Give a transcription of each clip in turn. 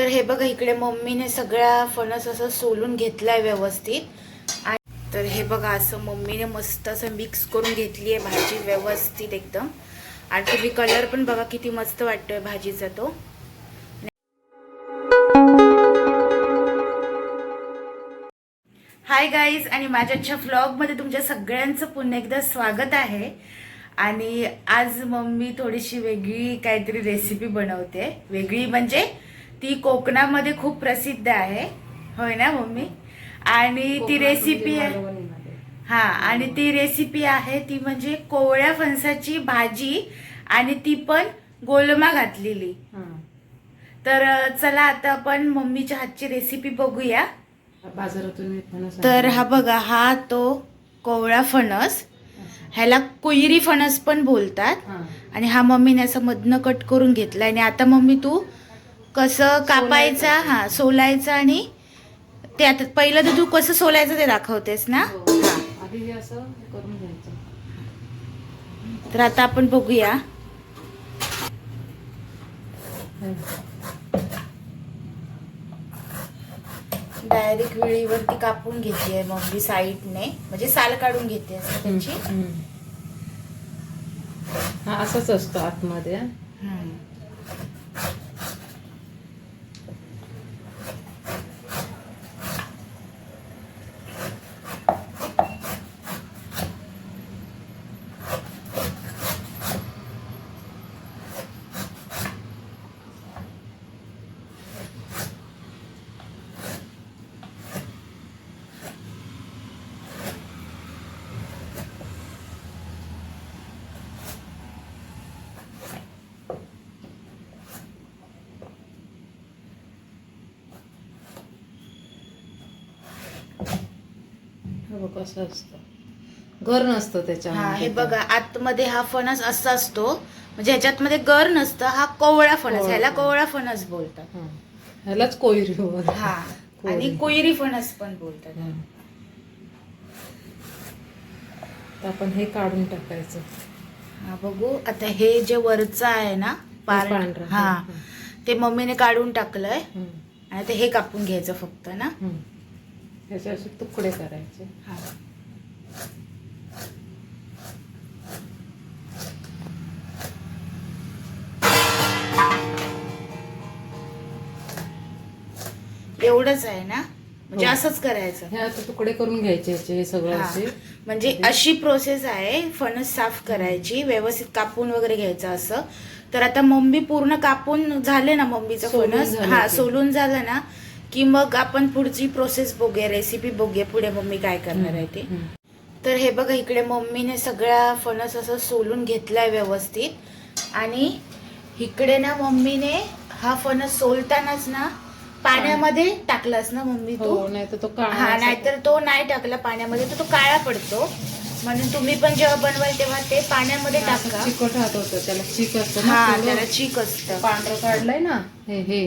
तर हे बघा इकडे मम्मीने सगळा फणस असं सोलून घेतलाय व्यवस्थित. आणि तर हे बघा असं मम्मीने मस्त असं मिक्स करून घेतली आहे भाजी व्यवस्थित एकदम. आणि तुम्ही कलर पण बघा किती मस्त वाटतोय भाजीचा तो. हाय गाईज आणि माझ्याच्या व्लॉगमध्ये तुमच्या सगळ्यांचं पुन्हा एकदा स्वागत आहे. आणि आज मम्मी थोडीशी वेगळी काहीतरी रेसिपी बनवते. वेगळी म्हणजे ती कोकणामध्ये खूप प्रसिद्ध आहे. होय ना मम्मी? आणि ती रेसिपी आहे. हा आणि ती रेसिपी आहे ती म्हणजे कोवळ्या फणसाची भाजी आणि ती पण गोलमा घातलेली. तर चला आता आपण मम्मीच्या हातची रेसिपी बघूया. बाजारातून तर. हा बघा हा तो कोवळा फणस. ह्याला कोयरी फणस पण बोलतात. आणि हा मम्मीने असं मधनं कट करून घेतला आणि आता मम्मी तू कसं कापायचा? हा सोलायचा आणि ते आता पहिलं तर तू कसं सोलायचं ते दाखवतेस ना? हो. आधी असं करून घ्यायचं. तर आता आपण बघूया. डायरेक्ट वेळीवरती कापून घेते मम्मी साईडने. म्हणजे साल काढून घेते असं त्याची. हा असाच असतो आतमध्ये. हा. हे बघ असं असतं घर नसतं हा त्याच्यामध्ये हे बघा आतमध्ये हा फणस असा असतो म्हणजे ह्याच्यात मध्ये गर नसतं हा कोवळा फणस कोवळा ह्याला. कोवळा फणस बोलतात हा. ह्यालाच कोयरी बोलतात. हा. आणि कोयरी फणस पण बोलतात हा. तर आपण हे काढून टाकायचं हा बघू आता हे जे वरचं आहे ना पार पांढरं, हा हं. ते मम्मीने काढून टाकलंय. आणि ते हे कापून घ्यायचं फक्त ना. ह्याचे असे तुकडे करायचे. हा. एवढंच आहे ना? म्हणजे हो. असंच करायचं. हे आता तुकडे करून घ्यायचे ह्याचे हे सगळं हा. असे. म्हणजे अशी प्रोसेस आहे फणस साफ करायची व्यवस्थित कापून वगैरे घ्यायचं असं. तर आता मम्मी पूर्ण कापून झाले ना मम्मीचं सोलून फणस? झालं हा. सोलून झालं ना की मग आपण पुढची प्रोसेस बघूया रेसिपी बघूया पुढे मम्मी काय करणार आहे ते. तर हे बघा इकडे मम्मीने सगळ्या फणस असं सोलून घेतलाय व्यवस्थित. आणि इकडे ना मम्मीने हा फणस सोलतानाच ना पाण्यामध्ये टाकलास ना मम्मी तू? हो नाही तर तो हा नाहीतर तो नाही टाकला पाण्यामध्ये तर तो काळा पडतो. म्हणून तुम्ही पण जेव्हा बनवाल तेव्हा ते पाण्यामध्ये असं टाका. चिकट हात होतं त्याला चीक असतं हा. त्याला चीक असतं. पांढरं काढलंय ना हे हे.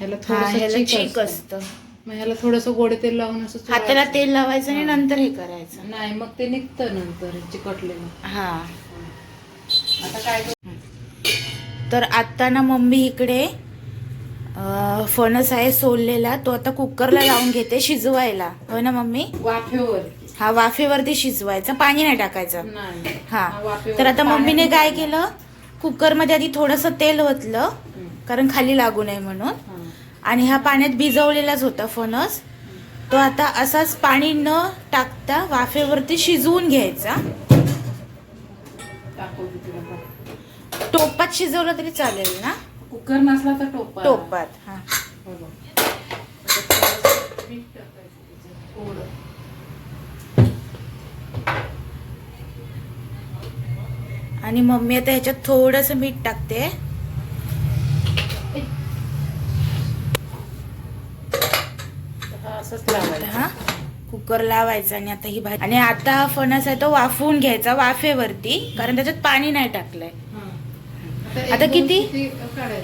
ह्याला थोडस चीक असतं. मग ह्याला थोडस गोडे तेल लावून असं हाताला. तेल लावायचं आणि. नंतर हे करायचं. नाही मग ते निघतं नंतर चिकटलेलं हा. आता काय करू? तर आता ना मम्मी इकडे अं, फणस आहे सोललेला. तो आता कुकरला लावून घेते शिजवायला. हो ना मम्मी? वाफेवर हा वाफेवरती शिजवायचं. पाणी नाही टाकायचं. नाही. हा. वाफेवर तर आता मम्मीने काय केलं? कुकरमध्ये आधी थोडंसं तेल ओतलं. कारण खाली लागू नये म्हणून. हा. आणि हा पाण्यात भिजवलेलाच होता फणस. तो आता असाच पाणी न टाकता वाफेवरती शिजवून घ्यायचा. टोपात शिजवलं तरी चालेल ना? कुकर नसला तर टोपा टोपात हा. हो. आणि मम्मी आता ह्याच्यात थोडस मीठ टाकते हा असंच लावायचं. हा? कुकर लावायचा आणि आता ही भाजी आणि आता हा फणस आहे तो वाफवून घ्यायचा वाफेवरती कारण त्याच्यात पाणी नाही टाकलंय. आता किती?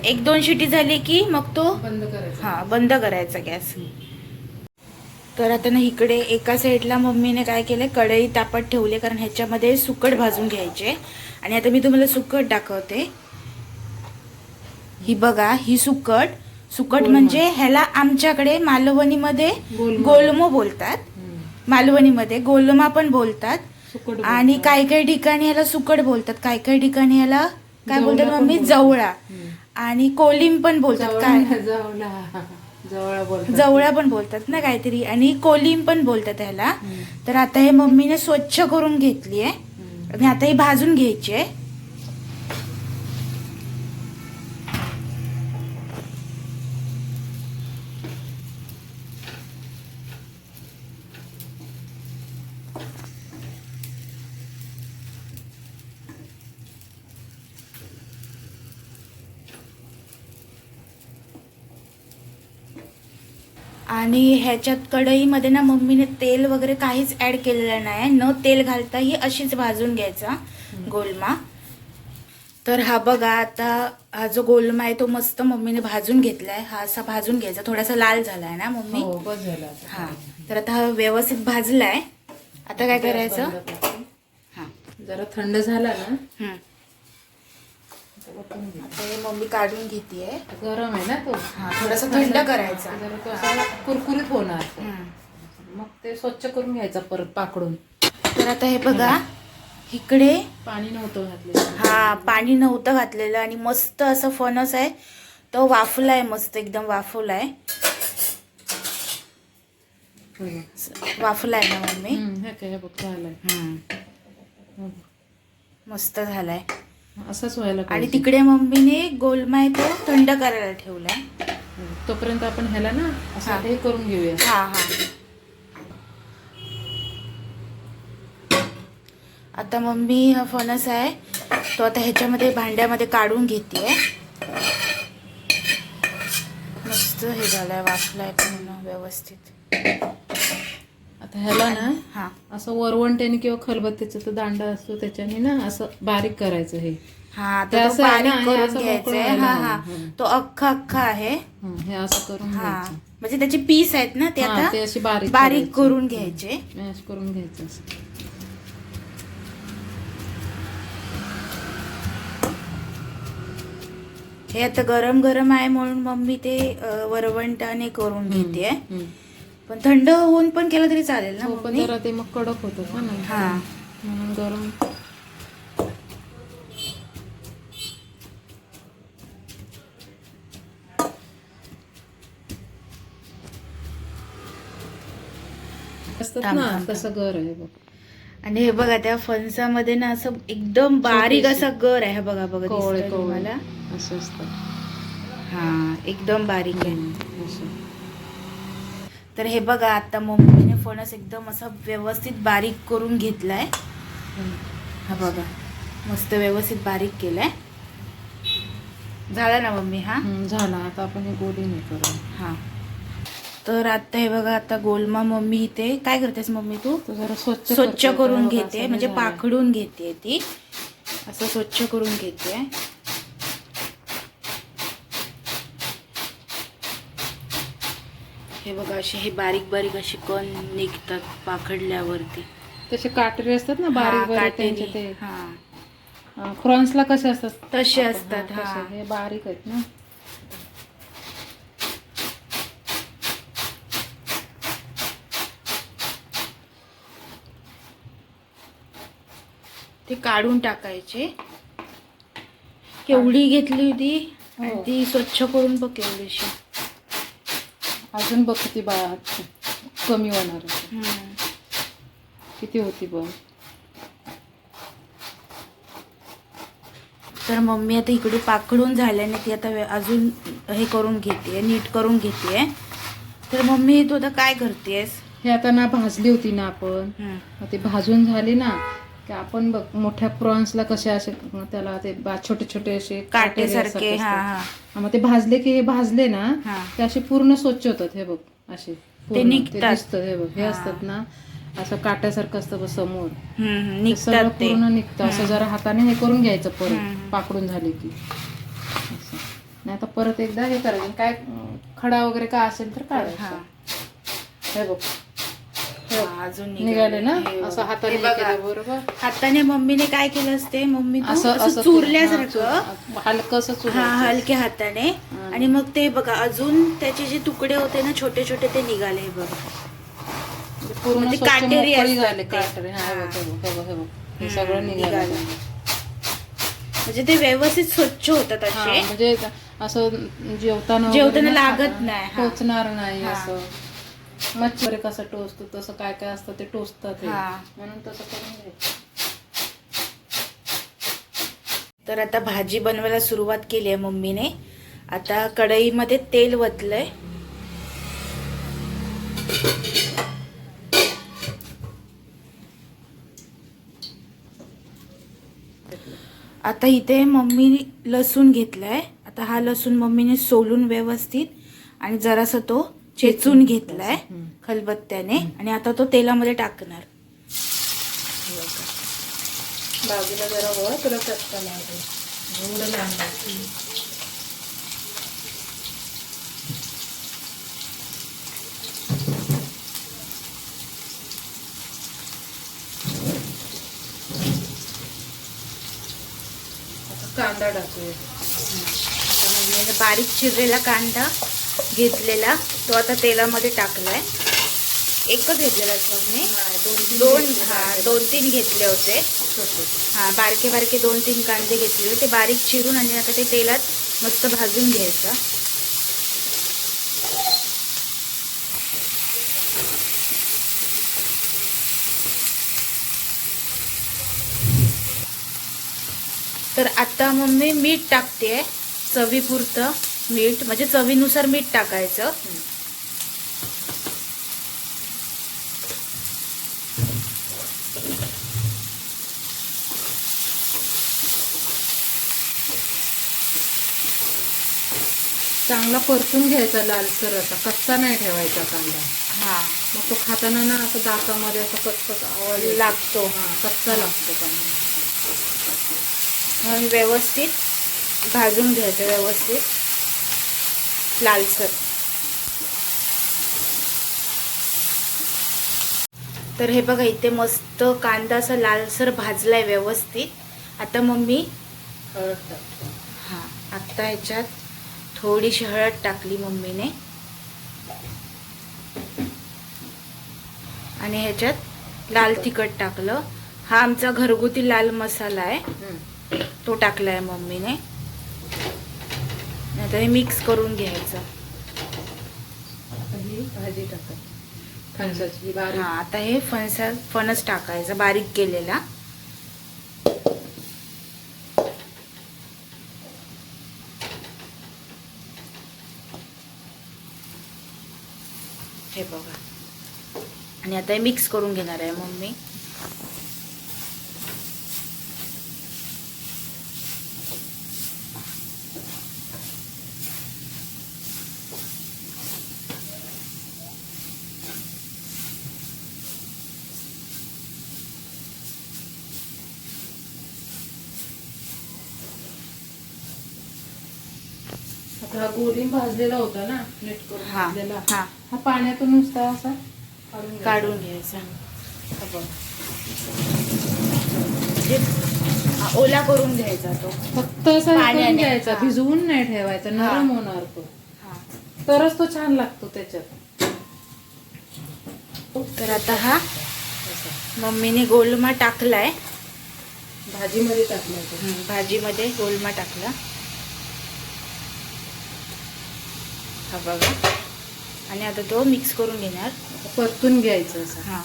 एक दोन शिटी झाली की मग तो? हा बंद करायचा गॅस. तर आता ना इकडे एका साईडला मम्मीने काय केलंय कढई तापत ठेवले कारण ह्याच्यामध्ये सुकट भाजून घ्यायचे. आणि आता मी तुम्हाला सुकट दाखवते. ही बघा ही सुकट. सुकट. म्हणजे ह्याला आमच्याकडे मालवणीमध्ये गोलमा. बोलतात. मालवणीमध्ये गोलमा पण बोलतात आणि. काही काही ठिकाणी ह्याला सुकट बोलतात काही काही ठिकाणी ह्याला काय बोलतात मम्मी. जवळा. आणि कोलिम पण बोलतात काय जवळा पण बोलतात ना काहीतरी आणि कोलिम पण बोलतात ह्याला. तर आता हे मम्मीने स्वच्छ करून घेतली आहे. आणि आता ही भाजून घ्यायची आहे आणि ह्याच्यात कढईमध्ये ना मम्मीने तेल वगैरे काहीच ऍड केलेलं नाही न तेल घालता ही अशीच भाजून घ्यायचा गोलमा. तर हा बघा आता हा जो गोलमा आहे तो मस्त मम्मीने भाजून घेतलाय. हा असा भाजून घ्यायचा. थोडासा लाल झालाय ना मम्मी? हो. हा. तर आता हा व्यवस्थित भाजलाय. आता काय करायचं. हा. जरा थंड झाला ना हे मम्मी काढून घेतीये. गरम आहे ना तो. हा थोडासा थंड करायचा. जरा तो असा कुरकुरीत होणार. मग ते स्वच्छ करून घ्यायचा परत पाकडून. तर आता हे बघा इकडे पाणी नव्हतं घातलेलं. हा पाणी नव्हतं घातलेलं आणि मस्त असं फणस आहे. तो वाफलाय मस्त एकदम वाफवलाय हम्म. वाफलाय ना मम्मी? हम्म, हे काय हे बघ झालंय. हम्म. हम्म. मस्त झालाय. असंच व्हायला आणि तिकडे मम्मीने गोलमाय तो थंड करायला ठेवलाय. तोपर्यंत आपण ह्याला ना. असं हे. करून घेऊया. हा हा. आता मम्मी हा फणस आहे. तो आता ह्याच्यामध्ये भांड्यामध्ये काढून घेते मस्त हे झालाय वाफलाय पूर्ण व्यवस्थित. आता ह्याला ना हा. असं वरवंट्याने किंवा खलबत्त्याचं तो दांडा असतो त्याच्याने ना असं बारीक करायचं हे. हा ते तर तो असं आहे ना, बारीक हे करून असं घ्यायचंय मोकळं हा व्हायला हा हवं. तो अख्खा अख्खा आहे. हं, हे असं करून हा. घ्यायचं. म्हणजे त्याचे पीस आहेत ना ते हा, आता ते अशी बारीक बारीक करायची. करून घ्यायचे. मॅश करून घ्यायचं असं. हे आता गरम गरम आहे म्हणून मम्मी ते अ, वरवंटाने करून घेते. हं. पण थंड होऊन पण केलं तरी चालेल ना हो, पण जरा ते मग कडक होतं ना. हा. म्हणून गरम. असतात ना तसं घर आहे बघ. आणि हे बघा त्या फणसामध्ये ना असं एकदम बारीक. असा गर आहे हा बघा बघा तुम्हाला? असं असतं. हा एकदम बारीक आहे. तर हे बघा आता मम्मीने फणस एकदम असा व्यवस्थित बारीक करून घेतलाय. हं. हा बघा मस्त व्यवस्थित बारीक केलाय. झाला ना मम्मी हा? झाला. आता आपण हे गोडीने करू हा. तर आता हे बघा आता गोलमा मम्मी इथे काय करतेस मम्मी तू? तो जरा स्वच्छ स्वच्छ. करून घेते म्हणजे. पाखडून घेते ती. असं स्वच्छ करून घेते. हे बघा असे हे बारीक बारीक असे कण निघतात पाखडल्यावरती. तसे काटेरी असतात ना बारीक बारीक. त्यांचे ते. हा. फ्रॉन्सला कसे असतात? तसे असतात, हा, हा. बारीक आहेत ना. ते काढून टाकायचे. केवढी घेतली होती? हो. ती स्वच्छ करून बघ केवढीशी. अजून बघ किती बा कमी होणार. किती होती बघ. तर मम्मी आता इकडे पाकडून झाल्याने ती आता अजून हे करून घेते नीट करून घेते तर मम्मी तू आता काय करतेस हे आता ना भाजली होती ना आपण. ते भाजून झाली ना की आपण बघ मोठ्या प्रॉन्सला कसे असे त्याला ते छोटे छोटे असे काटेसारखे मग ते भाजले की हे भाजले ना. ते असे पूर्ण स्वच्छ होतात हे बघ असे. दिसतं हे बघ हे. असतात ना असं काट्यासारखं असतं बघ समोर. सगळं पूर्ण निघतं. असं जरा हाताने हे करून घ्यायचं परत. पाकडून झाले की. नाही तर परत एकदा हे करायचं. काय खडा वगैरे काय असेल तर काढायचं. हे बघ. अजून निघाले. ना? हे असं. हाताने हे बरोबर? हाताने मम्मीने काय केलं असते? मम्मी असं चुरल्यासारखं हलकस हा हलक्या हाताने. आणि मग ते बघा अजून त्याचे जे तुकडे होते ना छोटे छोटे ते निघाले हे बघा. पूर्ण म्हणजे काटेरी झाले. काटेरी. हा, हे हे. हे हे. हे सगळं निघालं. म्हणजे ते व्यवस्थित स्वच्छ होतात हा, असे. म्हणजे असं जेवताना जेवताना लागत. नाही, हा. टोचणार नाही हा. असं. मच्छी वगैरे कसं टोचतो तसं काय काय असतं ते टोचतात हे. हा. म्हणून तसं करून घ्यायचं तर आता भाजी बनवायला सुरुवात केली आहे मम्मीने आता कढईमध्ये तेल वतलंय आता इथे मम्मी लसूण घेतलाय आता हा लसूण मम्मीने सोलून व्यवस्थित आणि जरासा तो चेचून घेतलाय खलबत्त्याने आणि आता तो तेलामध्ये टाकणार. बाजूला जरा वर तुला चटका लागेल. कांदा टाकूया. बारीक चिरलेला कांदा घेतलेला. तो आता तेलामध्ये टाकलाय. एकच घेतलेला मम्मी दोन हा दोन तीन घेतले होते. हा बारके बारके दोन तीन कांदे घेतले होते. ते बारीक चिरून आणि आता ते तेलात मस्त भाजून घ्यायचं. तर आता मम्मी मीठ टाकते चवीपुरतं. मीठ म्हणजे चवीनुसार मीठ टाकायचं. चांगला परतून घ्यायचा लालसर असा कच्चा नाही ठेवायचा कांदा. हा. मग तो खाताना ना असं दातामध्ये असं कचकच आवाज. लागतो. हा कच्चा लागतो कांदा. म्हणून व्यवस्थित भाजून घ्यायचं व्यवस्थित. लालसर तर हे बघा इथे मस्त कांदा असा लालसर भाजलाय व्यवस्थित. आता मम्मी हळद हा आत्ता ह्याच्यात थोडीशी हळद टाकली मम्मीने. आणि ह्याच्यात लाल तिखट. टाकलं. हा आमचा घरगुती लाल मसाला आहे. तो टाकलाय मम्मीने. आता हे मिक्स करून घ्यायचं. आता ही भाजी टाकायची फणसाची बारीक. हा आता हे फणसा फणस टाकायचं बारीक केलेला. हे बघा. आणि आता हे मिक्स करून घेणार आहे मम्मी. हा गोलिंब भाजलेला होता ना नीट करून हा भाजलेला. हा. हा पाण्यातून नुसता असा काढून घ्यायचा. काढून घ्यायचा. हा बघ. म्हणजे हा, ओला करून घ्यायचा तो. फक्त असं हे पाण्याने, करून घ्यायचा हा. भिजवून नाही ठेवायचा नरम होणार तो. हा. तरच तो छान लागतो त्याच्यात. तर आता हा मम्मीने गोलमा टाकलाय. भाजीमध्ये टाकला तो भाजीमध्ये गोलमा टाकला. हा बघा. आणि आता तो मिक्स करून घेणार. परतून घ्यायचं असं. हा.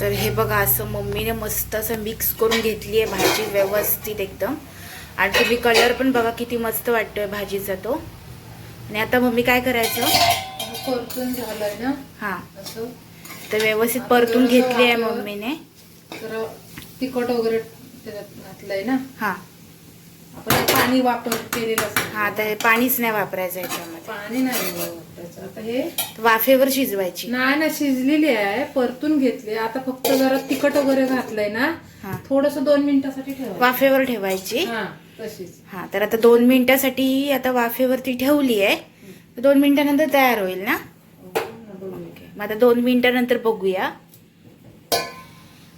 तर हे बघा असं मम्मीने मस्त असं मिक्स करून घेतली आहे भाजी व्यवस्थित एकदम. आणि तुम्ही कलर पण बघा किती मस्त वाटतोय भाजीचा तो. आणि आता मम्मी काय करायचं? परतून झालंय ना. हा. असं. तर व्यवस्थित परतून घेतली आहे मम्मीने. तर तिखट वगैरे त्याच्यात घातलंय ना. हा. आपण पाणी वापर केलेलं हा आता हे पाणीच नाही वापरायचं याच्यामध्ये. पाणी नाही वापरायचं. आता हे वाफेवर शिजवायची. नाही ना शिजलेली आहे. परतून घेतली आता फक्त जरा तिखट वगैरे घातलंय ना. हा. थोडस दोन मिनिटासाठी ठेवा वाफेवर ठेवायची. हा. तशीच. हा तर आता दोन मिनिटासाठी आता वाफेवरती ठेवली आहे. दोन मिनिटानंतर तयार होईल ना? मग आता दोन मिनिटानंतर बघूया.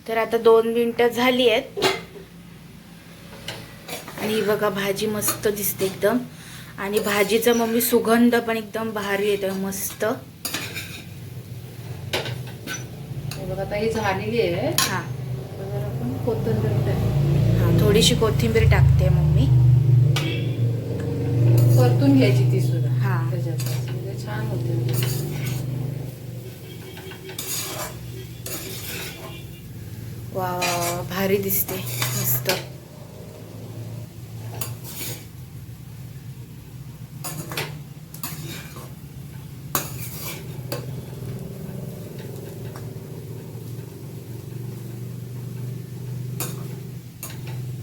तर आता दोन मिनिटं झाली आहेत. आणि ही बघा भाजी मस्त दिसते एकदम. आणि भाजीचा मम्मी सुगंध पण एकदम भारी येतो मस्त. हे बघा आता ही झालेली आहे. हा. कोथिंबीर हा थोडीशी कोथिंबीर टाकते मम्मी. परतून घ्यायची ती सुद्धा. हा. छान होते. वा, भारी दिसते. मस्त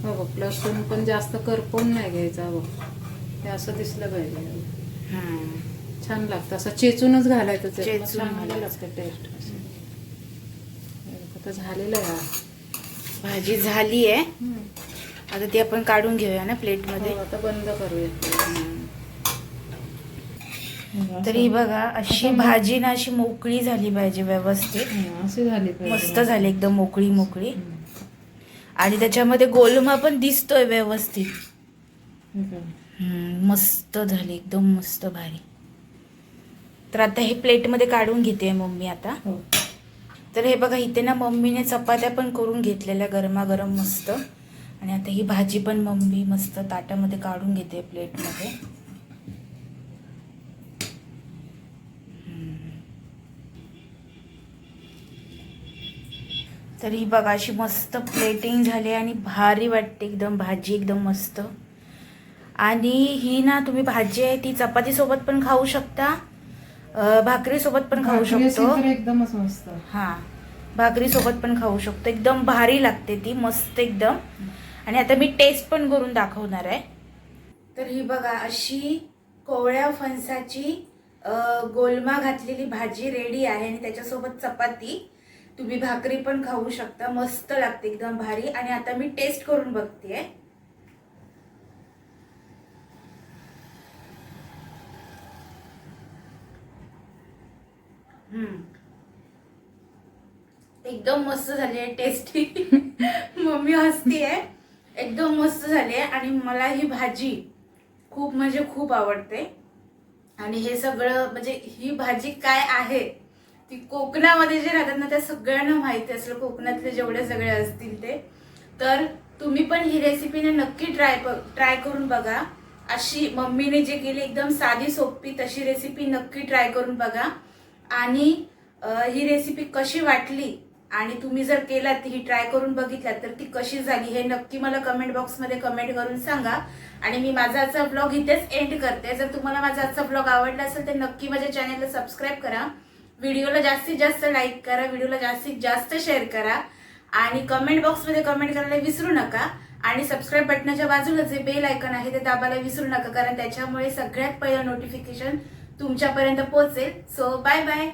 हो बघ लसूण पण जास्त करपवून नाही घ्यायचा बघ हे असं दिसलं पाहिजे. छान लागतं. असं चेचूनच घालायचं. लागतं टेस्ट आता झालेलं आहे. भाजी झाली आहे. आता ती आपण काढून घेऊया ना प्लेटमध्ये. हो, आता बंद करूया. तरी बघा अशी भाजी ना अशी मोकळी झाली पाहिजे व्यवस्थित. अशी झाली पाहिजे. मस्त झाली एकदम मोकळी मोकळी आणि त्याच्यामध्ये गोलमा पण दिसतोय व्यवस्थित. हे मस्त झाली एकदम मस्त भारी. तर आता हे प्लेटमध्ये काढून घेते मम्मी आता. हो. तर हे बघा इथे ना मम्मीने चपात्या पण करून घेतलेल्या गरमागरम मस्त. आणि आता ही भाजी पण मम्मी मस्त ताटामध्ये काढून घेते प्लेटमध्ये तर ही बघा अशी मस्त प्लेटिंग झाली आणि भारी वाटते एकदम भाजी एकदम मस्त. आणि ही ना तुम्ही भाजी आहे ती चपाती सोबत पण खाऊ शकता. भाकरी सोबत पण खाऊ शकतो. एकदमच मस्त. हा भाकरी सोबत पण खाऊ शकतो. एकदम भारी लागते ती मस्त एकदम. आणि आता मी टेस्ट पण करून दाखवणार आहे. तर ही बघा अशी कोवळ्या फणसाची गोलमा घातलेली भाजी रेडी आहे आणि त्याच्यासोबत चपाती. तुम्ही भाकरी पण खाऊ शकता मस्त लागते एकदम भारी. आणि आता मी टेस्ट करून बघते. हम्म. एकदम मस्त झाली आहे टेस्टी मम्मी हसती आहे. एकदम मस्त झाली आहे. आणि मला ही भाजी खूप म्हणजे खूप आवडते. आणि हे सगळं म्हणजे ही भाजी काय आहे? ती कोकणामध्ये जे राहतात ना त्या सगळ्यांना माहिती असलं कोकणातले जेवढे सगळे असतील ते. तर तुम्ही पण ही रेसिपी ना नक्की ट्राय ट्राय करून बघा. अशी मम्मीने जे केली एकदम साधी सोपी तशी रेसिपी नक्की ट्राय करून बघा. आणि ही रेसिपी कशी वाटली आणि तुम्ही जर केलात ही ट्राय करून बघितलात तर ती कशी झाली हे नक्की मला कमेंट बॉक्समध्ये कमेंट करून सांगा. आणि मी माझा आजचा ब्लॉग इथेच एंड करते. जर तुम्हाला माझा आजचा ब्लॉग आवडला असेल तर नक्की माझ्या चॅनलला सबस्क्राईब करा. व्हिडिओला जास्तीत जास्त लाईक करा व्हिडिओला जास्तीत जास्त शेअर करा आणि कमेंट बॉक्समध्ये कमेंट करायला विसरू नका. आणि सबस्क्राईब बटनाच्या बाजूला जे बेल आयकन आहे ते दाबायला विसरू नका कारण त्याच्यामुळे सगळ्यात पहिलं नोटिफिकेशन तुमच्यापर्यंत पोहोचेल. So bye bye